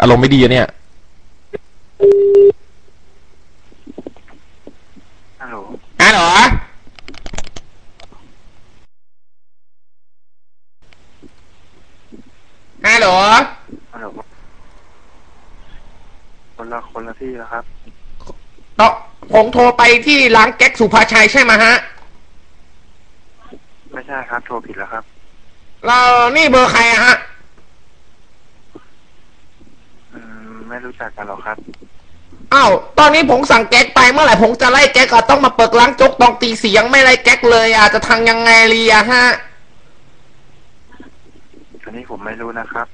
อารมณ์ไม่ดีอะเนี่ยฮัลโหลอะเหรอฮัลโหลฮัลโหลคนละคนละที่แล้วครับต่อผมโทรไปที่ร้านแก๊กสุภาชัยใช่ไหมฮะ ไม่ใช่ครับ โทรผิดแล้วครับ เรานี่เบอร์ใครอะฮะ อืม ไม่รู้จักกันหรอกครับ อ้าว ตอนนี้ผมสั่งแก๊กไปเมื่อไหร่ผมจะไล่แก๊กก็ต้องมาเปิดร้านโจ๊กตองตีเสียงไม่ไล่แก๊กเลยอาจจะทางยังไงลีอะฮะ อันนี้ผมไม่รู้นะครับ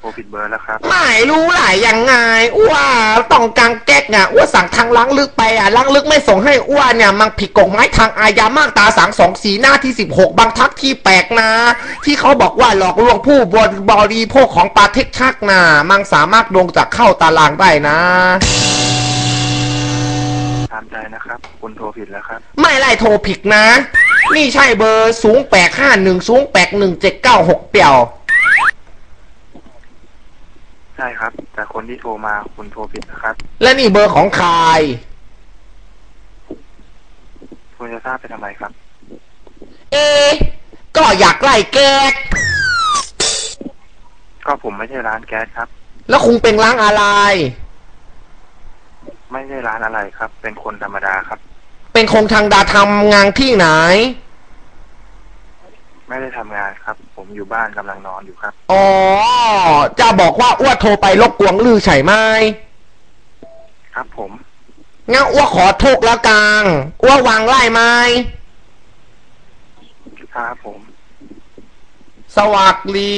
โทรผิดเบอร์แล้วครับไม่รู้หลายยังไงอ้วต้องกางแก๊กอะอ้วสั่งทางล้างลึกไปอะล้างลึกไม่ส่งให้อ้วเนี่ยมันผิดกฎหมายทางอาญามาตราสางสองสีหน้าที่สิบหกบางทักที่แปลกนะ ที่เขาบอกว่าหลอกลวงผู้บริบริโภคของปาเทคชักนะมันสามารถลงจากเข้าตารางได้นะตามใจนะครับคุณโทรผิดแล้วครับ ไม่ไล่โทรผิดนะ นี่ใช่เบอร์สูงแปดห้าหนึ่งสูงแปดหนึ่งเจ็ดเก้าหกเปี่ยว ใช่ครับ แต่คนที่โทรมาคุณโทรผิดนะครับ และนี่เบอร์ของใครคุณจะทราบไปทำไมครับ เอ๊ะก็อยากไล่แก๊กก็ผมไม่ใช่ร้านแก๊สครับ แล้วคุงเป็นร้านอะไร ไม่ใช่ร้านอะไรครับ เป็นคนธรรมดาครับ เป็นคงทางดาทำงานที่ไหน ไม่ได้ทำงานครับ ผมอยู่บ้านกำลังนอนอยู่ครับ อ๋อ จะบอกว่าอ้วโทรไปรบกวนลือใช่ไหมครับผม งั้นอ้วขอโทษแล้วกังอ้ววางไล่ไหมครับผม สวัสดี